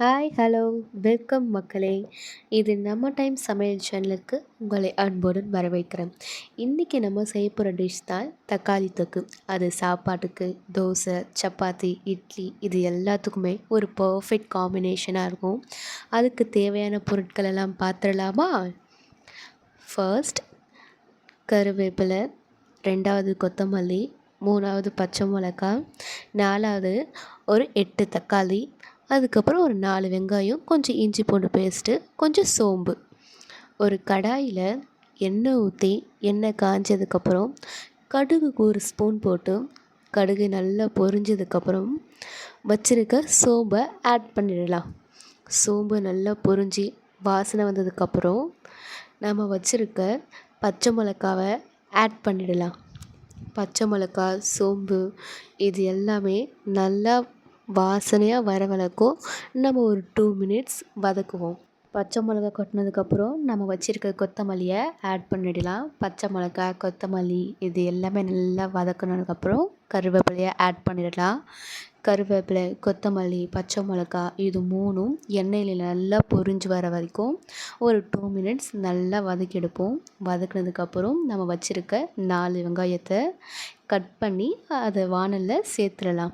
Hi hello welcome மக்களே. இது நம்ம டைம் சமையல் சேனலுக்கு உங்களை அன்புடன் வரவேற்கிறேன். இன்றைக்கி நம்ம செய்ய போகிற டிஷ் தான் தக்காளி தொக்கு. அது சாப்பாட்டுக்கு தோசை சப்பாத்தி இட்லி இது எல்லாத்துக்குமே ஒரு பர்ஃபெக்ட் காம்பினேஷனாக இருக்கும். அதுக்கு தேவையான பொருட்கள் எல்லாம் பார்த்துடலாமா ஃபர்ஸ்ட் கருவேப்பிலை ரெண்டாவது கொத்தமல்லி மூணாவது பச்சை மிளகாய் நாலாவது ஒரு எட்டு தக்காளி அதுக்கப்புறம் ஒரு நாலு வெங்காயம் கொஞ்சம் இஞ்சி பூண்டு பேஸ்ட்டு கொஞ்சம் சோம்பு. ஒரு கடாயில் எண்ணெய் ஊற்றி எண்ணெய் காஞ்சதுக்கப்புறம் கடுகுக்கு ஒரு ஸ்பூன் போட்டு கடுகு நல்லா பொரிஞ்சதுக்கப்புறம் வச்சுருக்க சோம்பை ஆட் பண்ணிடலாம். சோம்பு நல்லா பொரிஞ்சு வாசனை வந்ததுக்கப்புறம் நம்ம வச்சுருக்க பச்சை மிளகாவை ஆட் பண்ணிடலாம். பச்சை மிளகா சோம்பு இது எல்லாமே நல்லா வாசனையாக வர வரைக்கும் நம்ம ஒரு டூ மினிட்ஸ் வதக்குவோம். பச்சை மிளகா கொட்டினதுக்கப்புறம் நம்ம வச்சுருக்க கொத்தமல்லியை ஆட் பண்ணிடலாம். பச்சை மிளகா கொத்தமல்லி இது எல்லாமே நல்லா வதக்கினதுக்கப்புறம் கருவேப்பிலையை ஆட் பண்ணிடலாம். கருவேப்பிலை கொத்தமல்லி பச்சை மிளகா இது மூணும் எண்ணெயில் நல்லா பொரிஞ்சு வர வரைக்கும் ஒரு டூ மினிட்ஸ் நல்லா வதக்கி எடுப்போம். வதக்கினதுக்கப்புறம் நம்ம வச்சுருக்க நாலு வெங்காயத்தை கட் பண்ணி அதை வானலில் சேர்த்துடலாம்.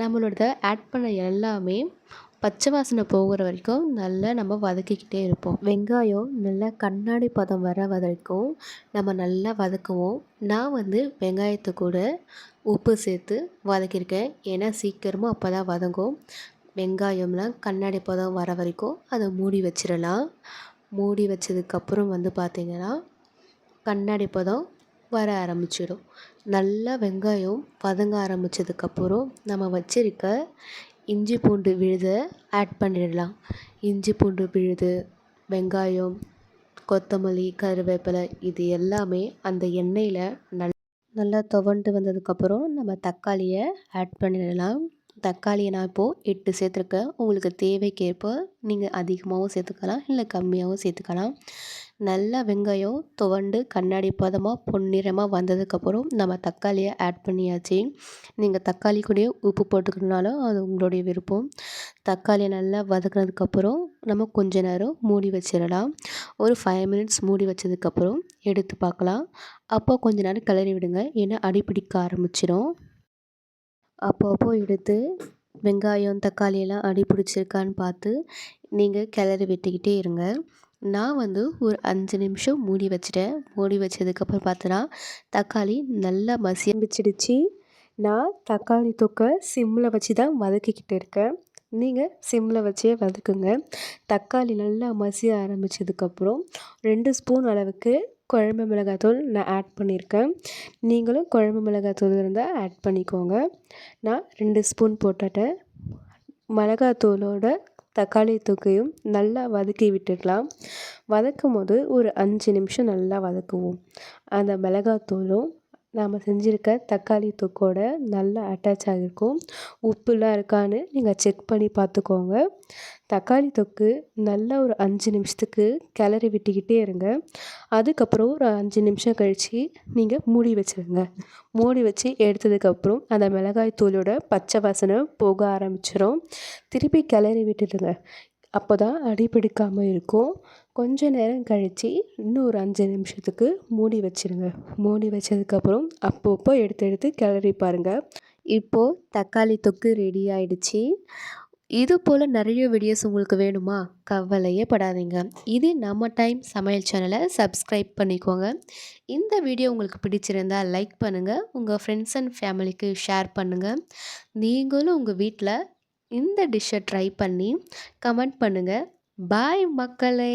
நம்மளோட ஆட் பண்ண எல்லாமே பச்சை வாசனை போகிற வரைக்கும் நல்லா நம்ம வதக்கிக்கிட்டே இருப்போம். வெங்காயம் நல்லா கண்ணாடி பதம் வர வரைக்கும் நம்ம நல்லா வதக்குவோம். நான் வந்து வெங்காயத்தை கூட உப்பு சேர்த்து வதக்கியிருக்கேன். ஏன்னா சீக்கிரமாக அப்போ தான் வதங்கும். வெங்காயம்லாம் கண்ணாடி பதம் வர வரைக்கும் அதை மூடி வச்சிடலாம். மூடி வச்சதுக்கப்புறம் வந்து பார்த்திங்கன்னா கண்ணாடி பதம் வர ஆரம்பிச்சிடும். நல்லா வெங்காயம் வதங்க ஆரம்பித்ததுக்கப்புறம் நம்ம வச்சிருக்க இஞ்சி பூண்டு விழுதை ஆட் பண்ணிடலாம். இஞ்சி பூண்டு விழுது வெங்காயம் கொத்தமல்லி கருவேப்பிலை இது எல்லாமே அந்த எண்ணெயில் நல் நல்லா துவண்டு வந்ததுக்கப்புறம் நம்ம தக்காளியை ஆட் பண்ணிடலாம். தக்காளியை நான் இப்போது எட்டு சேர்த்துருக்கேன். உங்களுக்கு தேவைக்கேற்ப நீங்கள் அதிகமாகவும் சேர்த்துக்கலாம் இல்லை கம்மியாகவும் சேர்த்துக்கலாம். நல்லா வெங்காயம் துவண்டு கண்ணாடி பதமாக பொன்னிறமாக வந்ததுக்கப்புறம் நம்ம தக்காளியை ஆட் பண்ணியாச்சு. நீங்கள் தக்காளி கூட உப்பு போட்டுக்கணுனாலும் அது உங்களுடைய விருப்பம். தக்காளியை நல்லா வதக்கினதுக்கப்புறம் நம்ம கொஞ்ச நேரம் மூடி வச்சிடலாம். ஒரு ஃபைவ் மினிட்ஸ் மூடி வச்சதுக்கப்புறம் எடுத்து பார்க்கலாம். அப்போ கொஞ்ச நேரம் கிளறி விடுங்க ஏன்னா அடி பிடிக்க ஆரம்பிச்சிடும். அப்பப்போ எடுத்து வெங்காயம் தக்காளி எல்லாம் அடி பிடிச்சிருக்கான்னு பார்த்து நீங்கள் கிளறி விட்டுக்கிட்டே இருங்க. நான் வந்து ஒரு அஞ்சு நிமிஷம் மூடி வச்சுட்டேன். மூடி வச்சதுக்கப்புறம் பார்த்தோன்னா தக்காளி நல்லா மசியம்பிச்சிடுச்சு நான் தக்காளி தொக்கை சிம்மில் வச்சு தான் வதக்கிக்கிட்டு இருக்கேன். நீங்கள் சிம்மில் வச்சே வதக்குங்க. தக்காளி நல்லா மசிய ஆரம்பித்ததுக்கப்புறம் ரெண்டு ஸ்பூன் அளவுக்கு குழம்பு மிளகாத்தூள் நான் ஆட் பண்ணியிருக்கேன். நீங்களும் குழம்பு மிளகாத்தூள் இருந்தால் ஆட் பண்ணிக்கோங்க. நான் ரெண்டு ஸ்பூன் போட்டுட்டேன். மிளகாத்தூளோட தக்காளி தொக்கையும் நல்லா வதக்கி விட்டுடலாம். வதக்கும் போது ஒரு அஞ்சு நிமிஷம் நல்லா வதக்குவோம். அந்த மிளகாத்தூளும் நாம் செஞ்சுருக்க தக்காளி தொக்கோட நல்லா அட்டாச் ஆகியிருக்கும் உப்புலாம் இருக்கான்னு நீங்கள் செக் பண்ணி பார்த்துக்கோங்க தக்காளி தொக்கு நல்லா ஒரு அஞ்சு நிமிஷத்துக்கு கிளறி விட்டுக்கிட்டே இருங்க. அதுக்கப்புறம் ஒரு அஞ்சு நிமிஷம் கழித்து நீங்கள் மூடி வச்சுருங்க. மூடி வச்சு எடுத்ததுக்கப்புறம் அந்த மிளகாய் தூளோட பச்சை வாசனை போக ஆரம்பிச்சிடும் திருப்பி கிளறி விட்டுடுங்க. அப்போ தான் அடி பிடிக்காமல் இருக்கும். கொஞ்ச நேரம் கழித்து இன்னும் ஒரு அஞ்சு நிமிஷத்துக்கு மூடி வச்சுருங்க. மூடி வச்சதுக்கப்புறம் அப்பப்போ எடுத்து எடுத்து கிளறி பாருங்கள் இப்போது தக்காளி தொக்கு ரெடி ஆயிடுச்சு. இது போல் நிறைய வீடியோஸ் உங்களுக்கு வேணுமா? கவலையே படாதீங்க. இது நம்ம டைம் சமையல் சேனலை சப்ஸ்கிரைப் பண்ணிக்கோங்க. இந்த வீடியோ உங்களுக்கு பிடிச்சிருந்தால் லைக் பண்ணுங்கள் உங்கள் ஃப்ரெண்ட்ஸ் அண்ட் ஃபேமிலிக்கு ஷேர் பண்ணுங்கள் நீங்களும் உங்கள் வீட்டில் இந்த டிஷ்ஷை ட்ரை பண்ணி கமெண்ட் பண்ணுங்கள் பாய் மக்களே.